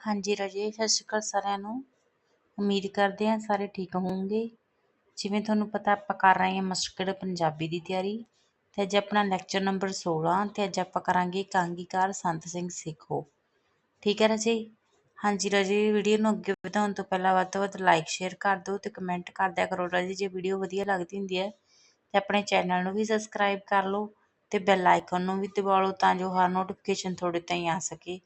ਹਾਂਜੀ ਰਾਜੇ, ਸਤਿ ਸ਼੍ਰੀ ਅਕਾਲ ਸਾਰਿਆਂ ਨੂੰ। ਉਮੀਦ ਕਰਦੇ ਹਾਂ ਸਾਰੇ ਠੀਕ ਹੋਵੋਗੇ। ਜਿਵੇਂ ਤੁਹਾਨੂੰ ਪਤਾ, ਆਪਾਂ ਕਰ ਰਹੇ ਹਾਂ ਮਸਟਰਡ ਪੰਜਾਬੀ ਦੀ ਤਿਆਰੀ ਤੇ ਅੱਜ ਆਪਣਾ ਲੈਕਚਰ ਨੰਬਰ 16 ਤੇ ਅੱਜ ਆਪਾਂ ਕਰਾਂਗੇ ਕਾਂਗੀਕਾਰ ਸੰਤ ਸਿੰਘ ਸੇਖੋ। ਠੀਕ ਹੈ ਰਾਜੇ? ਹਾਂਜੀ ਰਾਜੇ, ਵੀਡੀਓ ਨੂੰ ਅੱਗੇ ਵਧਾਉਣ ਤੋਂ ਪਹਿਲਾਂ ਵੱਧ ਤੋਂ ਵੱਧ ਲਾਈਕ ਸ਼ੇਅਰ ਕਰ ਦਿਓ ਤੇ ਕਮੈਂਟ ਕਰ ਦਿਆ ਕਰੋ ਰਾਜੇ, ਜੇ ਵੀਡੀਓ ਵਧੀਆ ਲੱਗਦੀ ਹੁੰਦੀ ਹੈ ਤੇ ਆਪਣੇ ਚੈਨਲ ਨੂੰ ਵੀ ਸਬਸਕ੍ਰਾਈਬ ਕਰ ਲਓ ਤੇ ਬੈਲ ਆਈਕਨ ਨੂੰ ਵੀ ਦਬਾ ਲਓ ਤਾਂ ਜੋ ਹਰ ਨੋਟੀਫਿਕੇਸ਼ਨ ਤੁਹਾਡੇ ਤਾਈਂ ਆ ਸਕੇ।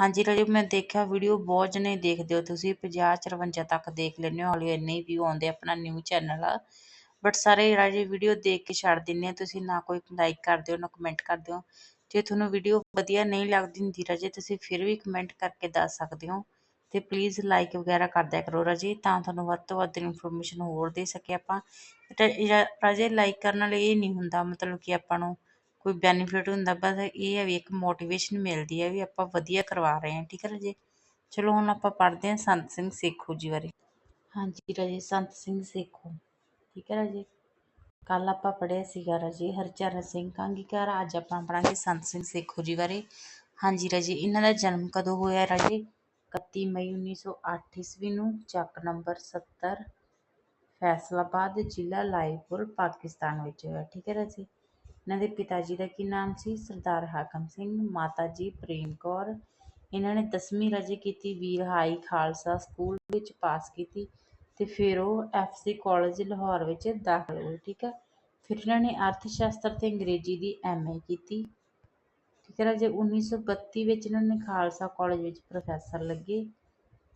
ਹਾਂਜੀ ਰਾਜੇ, ਮੈਂ ਦੇਖਿਆ ਵੀਡੀਓ ਬਹੁਤ ਜਣੇ ਦੇਖਦੇ ਹੋ ਤੁਸੀਂ 50 54 ਤੱਕ ਦੇਖ ਲੈਂਦੇ ਹੋ, ਹੌਲੀ ਇੰਨੇ ਵੀਊ ਆਉਂਦੇ ਆਪਣਾ ਨਿਊ ਚੈਨਲ ਆ ਬਟ ਸਾਰੇ ਰਾਜੇ ਵੀਡੀਓ ਦੇਖ ਕੇ ਛੱਡ ਦਿੰਦੇ ਆ, ਤੁਸੀਂ ਨਾ ਕੋਈ ਲਾਈਕ ਕਰਦੇ ਹੋ, ਨਾ ਕਮੈਂਟ ਕਰਦੇ ਹੋ। ਜੇ ਤੁਹਾਨੂੰ ਵੀਡੀਓ ਵਧੀਆ ਨਹੀਂ ਲੱਗਦੀ ਹੁੰਦੀ ਰਾਜੇ, ਤੁਸੀਂ ਫਿਰ ਵੀ ਕਮੈਂਟ ਕਰਕੇ ਦੱਸ ਸਕਦੇ ਹੋ। ਤੇ ਪਲੀਜ਼ ਲਾਈਕ ਵਗੈਰਾ ਕਰ ਕਰੋ ਰਾਜੇ, ਤਾਂ ਤੁਹਾਨੂੰ ਵੱਧ ਤੋਂ ਵੱਧ ਇਨਫੋਰਮੇਸ਼ਨ ਹੋਰ ਦੇ ਸਕੇ ਆਪਾਂ। ਰਾਜੇ ਲਾਈਕ ਕਰਨ ਨਾਲ ਇਹ ਨਹੀਂ ਹੁੰਦਾ ਮਤਲਬ ਕਿ ਆਪਾਂ ਨੂੰ ਕੋਈ ਬੈਨੀਫਿਟ ਹੁੰਦਾ, ਬਸ ਇਹ ਹੈ ਵੀ ਇੱਕ ਮੋਟੀਵੇਸ਼ਨ ਮਿਲਦੀ ਹੈ ਵੀ ਆਪਾਂ ਵਧੀਆ ਕਰਵਾ ਰਹੇ ਹਾਂ, ਠੀਕ ਹੈ ਰਾਜੇ? ਚਲੋ ਹੁਣ ਆਪਾਂ ਪੜ੍ਹਦੇ ਹਾਂ ਸੰਤ ਸਿੰਘ ਸੇਖੋ ਜੀ ਬਾਰੇ। ਹਾਂਜੀ ਰਾਜੇ, ਸੰਤ ਸਿੰਘ ਸੇਖੋ, ਠੀਕ ਹੈ ਰਾਜੇ? ਕੱਲ ਆਪਾਂ ਪੜ੍ਹਿਆ ਸੀਗਾ ਰਾਜੇ ਹਰਚਰਨ ਸਿੰਘ ਕਾਂਗੀਕਾਰ, ਅੱਜ ਆਪਾਂ ਪੜਾਂਗੇ ਸੰਤ ਸਿੰਘ ਸੇਖੋ ਜੀ ਬਾਰੇ। ਹਾਂਜੀ ਰਾਜੇ, ਇਹਨਾਂ ਦਾ ਜਨਮ ਕਦੋਂ ਹੋਇਆ ਰਾਜੇ? 31 ਮਈ 1908 ਈਸਵੀ ਨੂੰ, ਚੱਕ ਨੰਬਰ 70 ਫੈਸਲਾਬਾਦ ਜ਼ਿਲ੍ਹਾ ਲਾਇਪੁਰ ਪਾਕਿਸਤਾਨ ਵਿੱਚ ਹੋਇਆ, ਠੀਕ ਹੈ ਰਾਜੇ? ਇਹਨਾਂ ਦੇ ਪਿਤਾ ਜੀ ਦਾ ਕੀ ਨਾਮ ਸੀ? ਸਰਦਾਰ ਹਾਕਮ ਸਿੰਘ, ਮਾਤਾ ਜੀ ਪ੍ਰੇਮ ਕੌਰ। ਇਹਨਾਂ ਨੇ 10ਵੀਂ ਰਾਜੇ ਕੀਤੀ, ਵੀਰ ਹਾਈ ਖਾਲਸਾ ਸਕੂਲ ਵਿੱਚ ਪਾਸ ਕੀਤੀ ਤੇ ਫਿਰ ਉਹ ਐਫਸੀ ਕਾਲਜ ਲਾਹੌਰ ਵਿੱਚ ਦਾਖਲ ਹੋਏ, ਠੀਕ ਹੈ? ਫਿਰ ਇਹਨਾਂ ਨੇ ਅਰਥ ਸ਼ਾਸਤਰ ਤੇ ਅੰਗਰੇਜ਼ੀ ਦੀ ਐਮਏ ਕੀਤੀ, ਠੀਕ ਹੈ ਰਾਜੇ 1932 ਵਿੱਚ ਇਹਨਾਂ ਨੇ ਖਾਲਸਾ ਕਾਲਜ ਵਿੱਚ ਪ੍ਰੋਫੈਸਰ ਲੱਗੇ,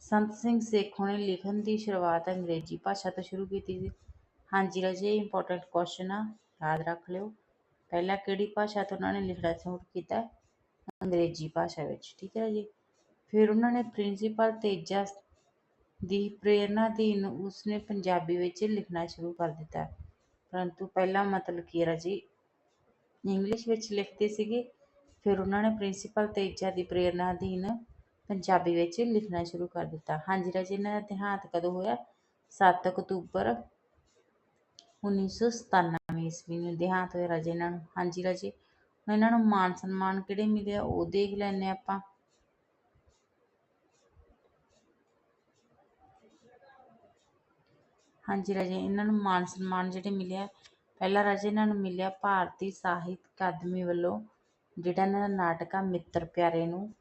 ਸੰਤ ਸਿੰਘ ਸੇਖੋਂ ਨੇ ਲਿਖਣ ਦੀ ਸ਼ੁਰੂਆਤ ਅੰਗਰੇਜ਼ੀ ਭਾਸ਼ਾ ਤੋਂ ਸ਼ੁਰੂ ਕੀਤੀ ਸੀ। ਹਾਂਜੀ ਰਾਜੇ ਇੰਪੋਰਟੈਂਟ ਕੁਐਸਚਨ ਆ, ਯਾਦ ਰੱਖ ਲਿਓ। ਪਹਿਲਾਂ ਕਿਹੜੀ ਭਾਸ਼ਾ ਤੋਂ ਉਹਨਾਂ ਨੇ ਲਿਖਣਾ ਸ਼ੁਰੂ ਕੀਤਾ? ਅੰਗਰੇਜ਼ੀ ਭਾਸ਼ਾ ਵਿੱਚ, ਠੀਕ ਹੈ ਜੀ। ਫਿਰ ਉਹਨਾਂ ਨੇ ਪ੍ਰਿੰਸੀਪਲ ਤੇਜਾ ਦੀ ਪ੍ਰੇਰਣਾ ਅਧੀਨ ਉਸਨੇ ਪੰਜਾਬੀ ਵਿੱਚ ਲਿਖਣਾ ਸ਼ੁਰੂ ਕਰ ਦਿੱਤਾ। ਪਰੰਤੂ ਪਹਿਲਾਂ ਮਤਲਬ ਕੀ era ਜੀ? ਇੰਗਲਿਸ਼ ਵਿੱਚ ਲਿਖਦੇ ਸੀਗੇ। ਫਿਰ ਉਹਨਾਂ ਨੇ ਪ੍ਰਿੰਸੀਪਲ ਤੇਜਾ ਦੀ ਪ੍ਰੇਰਣਾ ਅਧੀਨ ਪੰਜਾਬੀ ਵਿੱਚ ਲਿਖਣਾ ਸ਼ੁਰੂ ਕਰ ਦਿੱਤਾ। ਹਾਂਜੀ ਰਾਜੇ, ਇਹਨਾਂ ਦਾ ਦੇਹਾਂਤ ਕਦੋਂ ਹੋਇਆ? 7 ਅਕਤੂਬਰ 1997 ਈਸਵੀ ਨੂੰ ਦੇਹਾਂਤ ਹੋਇਆ ਰਾਜੇ ਇਹਨਾਂ ਨੂੰ। ਹਾਂਜੀ ਰਾਜੇ, ਹੁਣ ਇਹਨਾਂ ਨੂੰ ਮਾਨ ਸਨਮਾਨ ਕਿਹੜੇ ਮਿਲੇ ਆ, ਉਹ ਦੇਖ ਲੈਣੇ ਆਪਾਂ। ਹਾਂਜੀ ਰਾਜੇ, ਇਹਨਾਂ ਨੂੰ ਮਾਨ ਸਨਮਾਨ ਜਿਹੜੇ ਮਿਲਿਆ ਪਹਿਲਾ ਰਾਜੇ ਇਹਨਾਂ ਨੂੰ ਮਿਲਿਆ ਭਾਰਤੀ ਸਾਹਿਤ ਅਕਾਦਮੀ ਵੱਲੋਂ, ਜਿਹੜਾ ਇਹਨਾਂ ਦਾ ਨਾਟਕ ਆ, ਮਿੱਤਰ ਪਿਆਰੇ ਨੂੰ।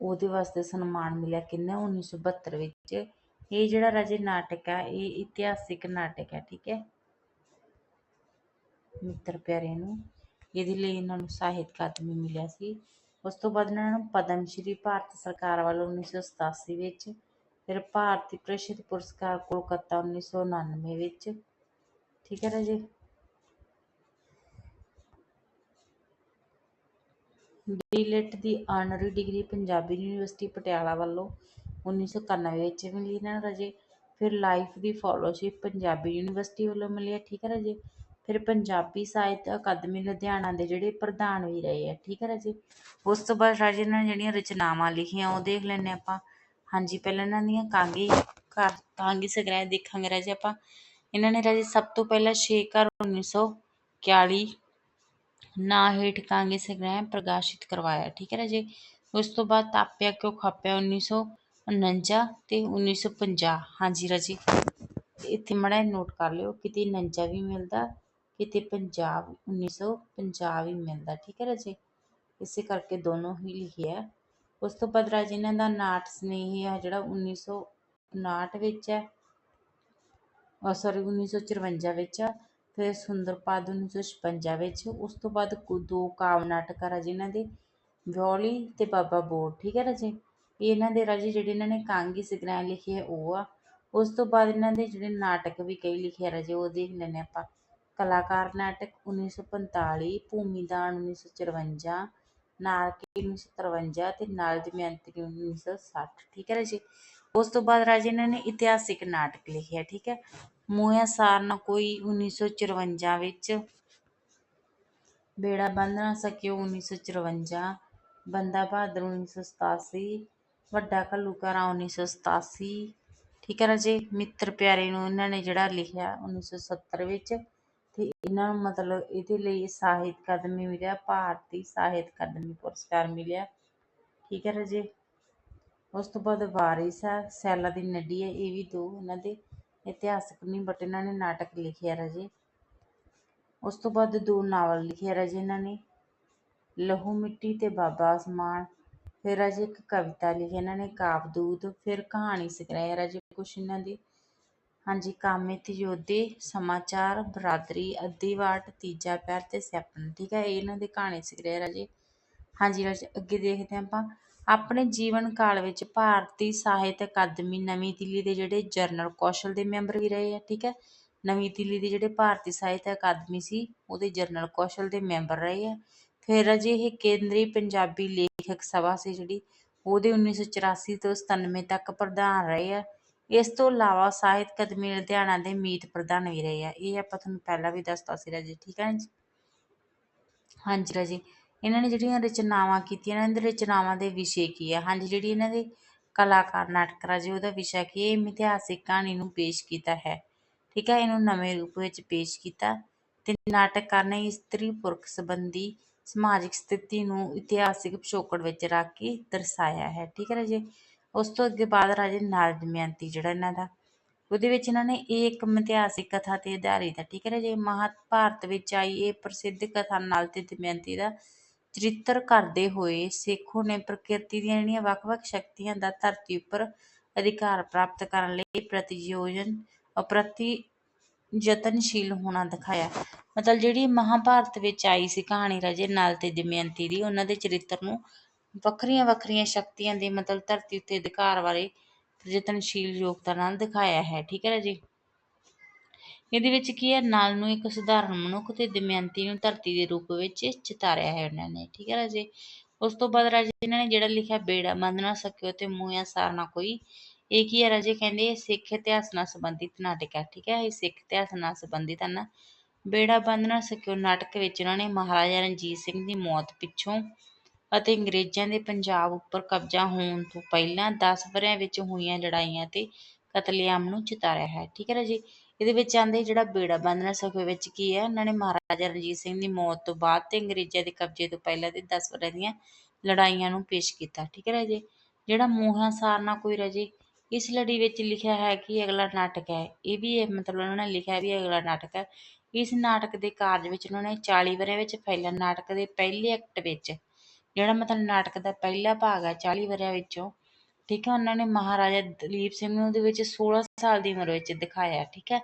ਉਹਦੇ ਵਾਸਤੇ ਸਨਮਾਨ ਮਿਲਿਆ ਕਿੰਨਾ 1972 ਵਿੱਚ। ਇਹ ਜਿਹੜਾ ਰਾਜੇ ਨਾਟਕ ਆ, ਇਹ ਇਤਿਹਾਸਿਕ ਨਾਟਕ ਹੈ ਠੀਕ ਹੈ। ਮਿੱਤਰ ਪਿਆਰੇ ਨੂੰ, ਇਹਦੇ ਲਈ ਇਹਨਾਂ ਨੂੰ ਸਾਹਿਤ ਅਕਾਦਮੀ ਮਿਲਿਆ ਸੀ। ਉਸ ਤੋਂ ਬਾਅਦ ਇਹਨਾਂ ਨੂੰ ਪਦਮ ਸ਼੍ਰੀ ਭਾਰਤ ਸਰਕਾਰ ਵੱਲੋਂ 1987 ਵਿੱਚ, ਫਿਰ ਭਾਰਤੀ ਪ੍ਰਸਿੱਧ ਪੁਰਸਕਾਰ ਕੋਲਕਾਤਾ 1999 ਵਿੱਚ। ਠੀਕ ਹੈ ਰਾਜੇ ਡੀਲਿਟ ਦੀ honorary degree Punjabi university Patiala ਵੱਲੋਂ 1991 ਵਿੱਚ ਮਿਲੀ ਇਹਨਾਂ ਨੂੰ ਰਾਜੇ। ਫਿਰ ਲਾਈਫ ਦੀ ਫੈਲੋਸ਼ਿਪ ਪੰਜਾਬੀ ਯੂਨੀਵਰਸਿਟੀ ਵੱਲੋਂ ਮਿਲੀ ਹੈ। ਠੀਕ ਹੈ ਰਾਜੇ? ਫਿਰ ਪੰਜਾਬੀ ਸਾਹਿਤ ਅਕਾਦਮੀ ਲੁਧਿਆਣਾ ਦੇ ਜਿਹੜੇ ਪ੍ਰਧਾਨ ਵੀ ਰਹੇ ਆ, ਠੀਕ ਹੈ ਰਾਜੇ? ਉਸ ਤੋਂ ਬਾਅਦ ਰਾਜੇ, ਇਹਨਾਂ ਨੇ ਜਿਹੜੀਆਂ ਰਚਨਾਵਾਂ ਲਿਖੀਆਂ, ਉਹ ਦੇਖ ਲੈਣੇ ਆਪਾਂ। ਹਾਂਜੀ, ਪਹਿਲਾਂ ਇਹਨਾਂ ਦੀਆਂ ਕਾਂਗੀ ਘਰ, ਕਾਂਗੀ ਸੰਗ੍ਰਹਿ ਦੇਖਾਂਗੇ ਰਾਜੇ ਆਪਾਂ। ਇਹਨਾਂ ਨੇ ਰਾਜੇ ਸਭ ਤੋਂ ਪਹਿਲਾਂ 6 ਘਰ 1941 ਨਾ ਹੇਠ ਕਾਂਗੀ ਸੰਗ੍ਰਹਿ ਪ੍ਰਕਾਸ਼ਿਤ ਕਰਵਾਇਆ, ਠੀਕ ਹੈ ਰਾਜੇ? ਉਸ ਤੋਂ ਬਾਅਦ ਤਾਪਿਆ ਕਿਉਂ ਖਾਪਿਆ 1949 ਤੇ 1950 ਹਾਂਜੀ ਰਾਜੇ, ਇੱਥੇ ਮੜਾ ਨੋਟ ਕਰ ਲਿਓ, ਕਿਤੇ 49 ਵੀ ਮਿਲਦਾ ਕਿਤੇ ਪੰਜਾਬ 1950 ਵੀ ਮਿਲਦਾ, ਠੀਕ ਹੈ ਰਾਜੇ? ਇਸੇ ਕਰਕੇ ਦੋਨੋਂ ਹੀ ਲਿਖਿਆ ਉਸ ਤੋਂ ਬਾਅਦ ਰਾਜੇ ਇਹਨਾਂ ਦਾ ਨਾਟ ਸਨੇਹੀ ਆ, ਜਿਹੜਾ 1959 ਵਿੱਚ ਹੈ। ਸੌਰੀ 1954 ਵਿੱਚ ਆ ਫਿਰ ਸੁੰਦਰਪਾਦ 1956 ਵਿੱਚ। ਉਸ ਤੋਂ ਬਾਅਦ ਦੋ ਕਾਵ ਨਾਟਕ ਆ ਰਾਜੇ ਇਹਨਾਂ ਦੇ, ਵਿਓਲੀ ਤੇ ਬਾਬਾ ਬੋਰ ਠੀਕ ਹੈ ਰਾਜੇ? ਇਹ ਇਹਨਾਂ ਦੇ ਰਾਜੇ ਜਿਹੜੇ ਇਹਨਾਂ ਨੇ ਕਾਂਗੀ ਸੰਗ੍ਰਹਿ ਲਿਖੇ ਹੈ ਉਹ ਆ। ਉਸ ਤੋਂ ਬਾਅਦ ਇਹਨਾਂ ਦੇ ਜਿਹੜੇ ਨਾਟਕ ਵੀ ਕਈ ਲਿਖੇ ਰਾਜੇ, ਉਹ ਦੇਖ ਲੈਣੇ ਆਪਾਂ। ਕਲਾਕਾਰ ਨਾਟਕ 1945 ਭੂਮੀਦਾਨ 1954 ਨਾਰਕੀ ਉੱਨੀ ਸੌ 1953 ਤੇ ਨਾਲ ਦਮਯੰਤੀ 1960 ਠੀਕ ਹੈ ਰਾਜੇ? ਉਸ ਤੋਂ ਬਾਅਦ ਰਾਜੇ ਇਹਨਾਂ ਨੇ ਇਤਿਹਾਸਿਕ ਨਾਟਕ ਲਿਖਿਆ ਠੀਕ ਹੈ? ਮੋਇਆ ਸਾਰਨਾ ਕੋਈ 1954 ਵਿੱਚ ਬੇੜਾ ਬੰਧਣਾ ਸਕਿਓ, ਉੱਨੀ ਸੌ 1954 ਬੰਦਾ ਬਹਾਦਰ 1987 ਵੱਡਾ ਘੱਲੂਕਾਰਾਂ ਉੱਨੀ ਸੌ ਸਤਾਸੀ, ਠੀਕ ਹੈ ਰਾਜੇ? ਮਿੱਤਰ ਪਿਆਰੇ ਨੂੰ ਇਹਨਾਂ ਨੇ ਜਿਹੜਾ ਲਿਖਿਆ 1970 ਵਿੱਚ ਤੇ ਇਹਨਾਂ ਨੂੰ ਮਤਲਬ ਇਹਦੇ ਲਈ ਸਾਹਿਤ ਅਕਾਦਮੀ ਮਿਲਿਆ, ਭਾਰਤੀ ਸਾਹਿਤ ਅਕਾਦਮੀ ਪੁਰਸਕਾਰ ਮਿਲਿਆ। ਠੀਕ ਹੈ ਰਾਜੇ। ਉਸ ਤੋਂ ਬਾਅਦ ਵਾਰਿਸ ਹੈ ਸੈਲਾ ਦੀ ਨੱਡੀ ਹੈ, ਇਹ ਵੀ ਦੋ ਇਹਨਾਂ ਦੇ ਇਤਿਹਾਸਕ ਨਹੀਂ ਬਟ ਇਹਨਾਂ ਨੇ ਨਾਟਕ ਲਿਖਿਆ ਰਾਜੇ। ਉਸ ਤੋਂ ਬਾਅਦ ਦੋ ਨਾਵਲ ਲਿਖਿਆ ਰਾਜੇ ਇਹਨਾਂ ਨੇ, ਲਹੂ ਮਿੱਟੀ ਤੇ ਬਾਬਾ ਅਸਮਾਨ। ਫਿਰ ਰਾਜੇ ਇੱਕ ਕਵਿਤਾ ਲਿਖੀ ਇਹਨਾਂ ਨੇ ਕਾਬਦੂਤ ਫਿਰ ਕਹਾਣੀ ਸੰਗ੍ਰਹਿ ਰਾਜੇ ਕੁਛ ਇਹਨਾਂ ਦੀ। ਹਾਂਜੀ ਕਾਮਿਤ ਯੋਧੇ, ਸਮਾਚਾਰ, ਬਰਾਦਰੀ, ਅੱਧੀ ਵਾਟ, ਤੀਜਾ ਪੈਰ ਤੇ ਸੈਪਨ ਠੀਕ ਹੈ ਇਹਨਾਂ ਦੇ ਕਹਾਣੀ ਸੰਗ੍ਰਹਿ ਰਾਜੇ। ਹਾਂਜੀ ਰਾਜੇ, ਅੱਗੇ ਦੇਖਦੇ ਹਾਂ ਆਪਾਂ। ਆਪਣੇ ਜੀਵਨ ਕਾਲ ਵਿੱਚ ਭਾਰਤੀ ਸਾਹਿਤ ਅਕਾਦਮੀ ਨਵੀਂ ਦਿੱਲੀ ਦੇ ਜਿਹੜੇ ਜਰਨਲ ਕੌਸ਼ਲ ਦੇ ਮੈਂਬਰ ਵੀ ਰਹੇ ਆ, ਠੀਕ ਹੈ? ਨਵੀਂ ਦਿੱਲੀ ਦੇ ਜਿਹੜੇ ਭਾਰਤੀ ਸਾਹਿਤ ਅਕਾਦਮੀ ਸੀ, ਉਹਦੇ ਜਰਨਲ ਕੌਸ਼ਲ ਦੇ ਮੈਂਬਰ ਰਹੇ ਆ। ਫਿਰ ਅਜੇ ਇਹ ਕੇਂਦਰੀ ਪੰਜਾਬੀ ਲੇਖਕ ਸਭਾ ਸੀ ਜਿਹੜੀ, ਉਹਦੇ 1984 ਤੋਂ 97 ਤੱਕ ਪ੍ਰਧਾਨ ਰਹੇ ਆ। ਇਸ ਤੋਂ ਇਲਾਵਾ ਸਾਹਿਤ ਅਕਾਦਮੀ ਲੁਧਿਆਣਾ ਦੇ ਮੀਤ ਪ੍ਰਧਾਨ ਵੀ ਰਹੇ ਆ। ਇਹ ਆਪਾਂ ਤੁਹਾਨੂੰ ਪਹਿਲਾਂ ਵੀ ਦੱਸਤਾ ਸੀ ਰਾਜੇ, ਠੀਕ ਹੈ ਜੀ ਹਾਂਜੀ ਰਾਜੇ, ਇਹਨਾਂ ਨੇ ਜਿਹੜੀਆਂ ਰਚਨਾਵਾਂ ਕੀਤੀਆਂ ਇਹਨਾਂ ਦੇ ਰਚਨਾਵਾਂ ਦੇ ਵਿਸ਼ੇ ਕੀ ਆ? ਹਾਂਜੀ, ਜਿਹੜੀ ਇਹਨਾਂ ਦੇ ਕਲਾਕਾਰ, ਨਾਟਕ ਰਾਜੇ, ਉਹਦਾ ਵਿਸ਼ਾ ਕੀ ਹੈ ਇਤਿਹਾਸਿਕ ਕਹਾਣੀ ਨੂੰ ਪੇਸ਼ ਕੀਤਾ ਹੈ। ਠੀਕ ਹੈ ਇਹਨੂੰ ਨਵੇਂ ਰੂਪ ਵਿੱਚ ਪੇਸ਼ ਕੀਤਾ ਤੇ ਨਾਟਕਕਾਰ ਨੇ ਇਸਤਰੀ ਪੁਰਖ ਸੰਬੰਧੀ ਸਮਾਜਿਕ ਸਥਿਤੀ ਨੂੰ ਇਤਿਹਾਸਿਕ ਪਿਛੋਕੜ ਵਿੱਚ ਰੱਖ ਕੇ ਦਰਸਾਇਆ ਹੈ। ਠੀਕ ਹੈ ਰਾਜੇ? ਉਸ ਤੋਂ ਅੱਗੇ ਬਾਅਦ ਰਾਜੇ ਨਲ ਦਮਿਅੰਤੀ ਜਿਹੜਾ ਇਹਨਾਂ ਦਾ, ਉਹਦੇ ਵਿੱਚ ਇਹਨਾਂ ਨੇ ਇਹ ਇੱਕ ਇਤਿਹਾਸਿਕ ਕਥਾ ਤੇ ਆਧਾਰਿਤ ਹੈ, ਠੀਕ ਹੈ ਰਾਜੇ ਮਹਾਭਾਰਤ ਵਿੱਚ ਆਈ ਇਹ ਪ੍ਰਸਿੱਧ ਕਥਾ ਨਲ ਤੇ ਦਮਯੰਤੀ ਦਾ ਚਰਿੱਤਰ ਕਰਦੇ ਹੋਏ ਸੇਖੋਂ ਨੇ ਪ੍ਰਕਿਰਤੀ ਦੀਆਂ ਜਿਹੜੀਆਂ ਵੱਖ-ਵੱਖ ਸ਼ਕਤੀਆਂ ਦਾ ਧਰਤੀ ਉੱਪਰ ਅਧਿਕਾਰ ਪ੍ਰਾਪਤ ਕਰਨ ਲਈ ਪ੍ਰਤੀਯੋਜਨ ਅਪ੍ਰਤੀ ਯਤਨਸ਼ੀਲ ਹੋਣਾ ਦਿਖਾਇਆ। ਮਤਲਬ ਜਿਹੜੀ ਮਹਾਭਾਰਤ ਵਿੱਚ ਆਈ ਸੀ ਕਹਾਣੀ ਰਾਜੇ ਨਲ ਤੇ ਦਮਿਅੰਤੀ ਦੀ, ਉਹਨਾਂ ਦੇ ਚਰਿੱਤਰ ਨੂੰ ਵੱਖਰੀਆਂ ਵੱਖਰੀਆਂ ਸ਼ਕਤੀਆਂ ਦੇ ਮਤਲਬ ਧਰਤੀ ਉੱਤੇ ਅਧਿਕਾਰ ਬਾਰੇ ਯਤਨਸ਼ੀਲ ਯੋਗਤਾ ਨਾਲ ਦਿਖਾਇਆ ਹੈ, ਠੀਕ ਹੈ ਰਾਜੇ ਇਹਦੇ ਵਿੱਚ ਕੀ ਹੈ? ਨਾਲ ਨੂੰ ਇੱਕ ਸਧਾਰਨ ਮਨੁੱਖ ਤੇ ਦਮਯੰਤੀ ਨੂੰ ਧਰਤੀ ਦੇ ਰੂਪ ਵਿੱਚ ਚਿਤਾਰਿਆ ਹੈ ਉਹਨਾਂ ਨੇ, ਠੀਕ ਹੈ ਰਾਜੇ ਉਸ ਤੋਂ ਬਾਅਦ ਰਾਜੇ, ਇਹਨਾਂ ਨੇ ਜਿਹੜਾ ਲਿਖਿਆ, ਬੇੜਾ ਬੰਦ ਨਾ ਸਕਿਓ ਤੇ ਮੂੰਹਾਂ ਸਾਰ ਨਾ ਕੋਈ। ਇਹ ਕੀ ਹੈ ਰਾਜੇ ਕਹਿੰਦੇ? ਇਹ ਸਿੱਖ ਇਤਿਹਾਸ ਨਾਲ ਸੰਬੰਧਿਤ ਨਾਟਕ ਹੈ, ਠੀਕ ਹੈ? ਇਹ ਸਿੱਖ ਇਤਿਹਾਸ ਨਾਲ ਸੰਬੰਧਿਤ ਹਨ। ਬੇੜਾ ਬੰਦ ਨਾ ਸਕਿਓ, ਨਾਟਕ ਵਿੱਚ ਉਹਨਾਂ ਨੇ ਮਹਾਰਾਜਾ ਰਣਜੀਤ ਸਿੰਘ ਦੀ ਮੌਤ ਪਿੱਛੋਂ ਅਤੇ ਅੰਗਰੇਜ਼ਾਂ ਦੇ ਪੰਜਾਬ ਉੱਪਰ ਕਬਜ਼ਾ ਹੋਣ ਤੋਂ ਪਹਿਲਾਂ ਦਸ ਵਰ੍ਹਿਆਂ ਵਿੱਚ ਹੋਈਆਂ ਲੜਾਈਆਂ ਤੇ ਕਤਲੇਆਮ ਨੂੰ ਚਿਤਾਰਿਆ ਹੈ। ਠੀਕ ਹੈ ਨਾ ਜੀ? ਇਹਦੇ ਵਿੱਚ ਆਂਦੇ ਜਿਹੜਾ ਬੇੜਾ ਬੰਦ ਸਫ਼ੇ ਵਿੱਚ ਕੀ ਹੈ? ਉਹਨਾਂ ਨੇ ਮਹਾਰਾਜਾ ਰਣਜੀਤ ਸਿੰਘ ਦੀ ਮੌਤ ਤੋਂ ਬਾਅਦ ਤੇ ਅੰਗਰੇਜ਼ਾਂ ਦੇ ਕਬਜ਼ੇ ਤੋਂ ਪਹਿਲਾਂ ਦੇ 10 ਵਰ੍ਹਿਆਂ ਦੀਆਂ ਲੜਾਈਆਂ ਨੂੰ ਪੇਸ਼ ਕੀਤਾ। ਠੀਕ ਹੈ ਰਾਜੇ ਜਿਹੜਾ ਮੂੰਹਾਂ ਸਾਰਨਾ ਕੋਈ ਰਾਜੇ, ਇਸ ਲੜੀ ਵਿੱਚ ਲਿਖਿਆ ਹੈ ਕਿ ਅਗਲਾ ਨਾਟਕ ਹੈ। ਇਹ ਵੀ ਇਹ ਮਤਲਬ ਉਹਨਾਂ ਨੇ ਲਿਖਿਆ ਵੀ ਅਗਲਾ ਨਾਟਕ ਹੈ। ਇਸ ਨਾਟਕ ਦੇ ਕਾਰਜ ਵਿੱਚ ਉਹਨਾਂ ਨੇ 40 ਵਰ੍ਹਿਆਂ ਵਿੱਚ ਫੈਲਿਆ। ਨਾਟਕ ਦੇ ਪਹਿਲੇ ਐਕਟ ਵਿੱਚ ਜਿਹੜਾ ਮਤਲਬ ਨਾਟਕ ਦਾ ਪਹਿਲਾ ਭਾਗ ਹੈ 40 ਵਰ੍ਹਿਆਂ ਵਿੱਚੋਂ, ਠੀਕ ਹੈ, ਉਹਨਾਂ ਨੇ ਮਹਾਰਾਜਾ ਦਲੀਪ ਸਿੰਘ ਨੂੰ ਉਹਦੇ ਵਿੱਚ 16 ਸਾਲ ਦੀ ਉਮਰ ਵਿੱਚ ਦਿਖਾਇਆ, ਠੀਕ ਹੈ।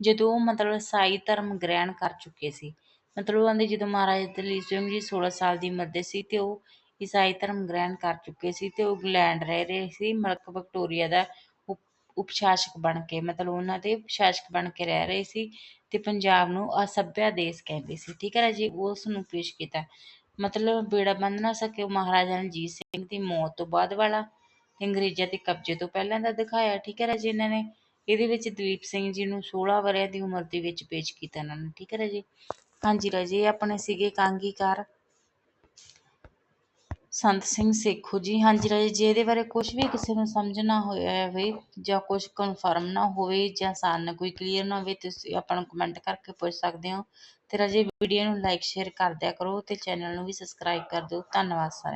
ਜਦੋਂ ਉਹ ਮਤਲਬ ਈਸਾਈ ਧਰਮ ਗ੍ਰਹਿਣ ਕਰ ਚੁੱਕੇ ਸੀ, ਮਤਲਬ ਉਹਦੇ ਜਦੋਂ ਮਹਾਰਾਜਾ ਦਲੀਪ ਸਿੰਘ ਜੀ 16 ਸਾਲ ਦੀ ਉਮਰ ਦੇ ਸੀ ਤੇ ਉਹ ਈਸਾਈ ਧਰਮ ਗ੍ਰਹਿਣ ਕਰ ਚੁੱਕੇ ਸੀ ਤੇ ਉਹ ਇੰਗਲੈਂਡ ਰਹਿ ਰਹੇ ਸੀ, ਮਲਕ ਵਿਕਟੋਰੀਆ ਦਾ ਉਪ ਸ਼ਾਸਕ ਬਣ ਕੇ, ਮਤਲਬ ਉਹਨਾਂ ਦੇ ਉਪਸ਼ਾਸਕ ਬਣ ਕੇ ਰਹਿ ਰਹੇ ਸੀ ਤੇ ਪੰਜਾਬ ਨੂੰ ਅਸਭਿਆ ਦੇਸ਼ ਕਹਿੰਦੇ ਸੀ, ਠੀਕ ਹੈ ਰਾਜੀ ਉਸ ਨੂੰ ਪੇਸ਼ ਕੀਤਾ। ਮਤਲਬ ਬੇੜਾ ਬੰਦ ਨਾ ਸਕੇ ਮਹਾਰਾਜਾ ਰਣਜੀਤ ਸਿੰਘ ਦੀ ਮੌਤ ਤੋਂ ਬਾਅਦ ਵਾਲਾ, ਤੇ ਅੰਗਰੇਜ਼ਾਂ ਦੇ ਕਬਜ਼ੇ ਤੋਂ ਪਹਿਲਾਂ ਦਾ ਦਿਖਾਇਆ, ਠੀਕ ਹੈ ਰਾਜੇ ਇਹਨਾਂ ਨੇ? ਇਹਦੇ ਵਿੱਚ ਦਲੀਪ ਸਿੰਘ ਜੀ ਨੂੰ 16 ਵਰ੍ਹਿਆਂ ਦੀ ਉਮਰ ਦੇ ਵਿੱਚ ਪੇਸ਼ ਕੀਤਾ ਇਹਨਾਂ ਨੇ, ਠੀਕ ਹੈ ਰਾਜੇ? ਹਾਂਜੀ ਰਾਜੇ, ਇਹ ਆਪਣੇ ਸੀਗੇ ਕਾਂਗੀਕਾਰ। ਸੰਤ ਸਿੰਘ ਸੇਖੂ ਜੀ। ਹਾਂਜੀ ਰਾਜੇ ਜੇ, ਇਹਦੇ ਬਾਰੇ ਕੁਝ ਵੀ ਕਿਸੇ ਨੂੰ ਸਮਝ ਨਾ ਹੋਇਆ ਹੋਵੇ ਜਾਂ ਕੁਝ ਕਨਫਰਮ ਨਾ ਹੋਵੇ ਜਾਂ ਸਾਨੂੰ ਕੋਈ ਕਲੀਅਰ ਨਾ ਹੋਵੇ, ਤੁਸੀਂ ਆਪਾਂ ਨੂੰ ਕਮੈਂਟ ਕਰਕੇ ਪੁੱਛ ਸਕਦੇ ਹੋ। ਤੇ ਰਾਜੇ ਵੀਡੀਓ ਨੂੰ ਲਾਈਕ ਸ਼ੇਅਰ ਕਰ ਦਿਆ ਕਰੋ ਤੇ ਚੈਨਲ ਨੂੰ ਵੀ ਸਬਸਕ੍ਰਾਈਬ ਕਰ ਦਿਓ। ਧੰਨਵਾਦ ਸਾਰਿਆਂ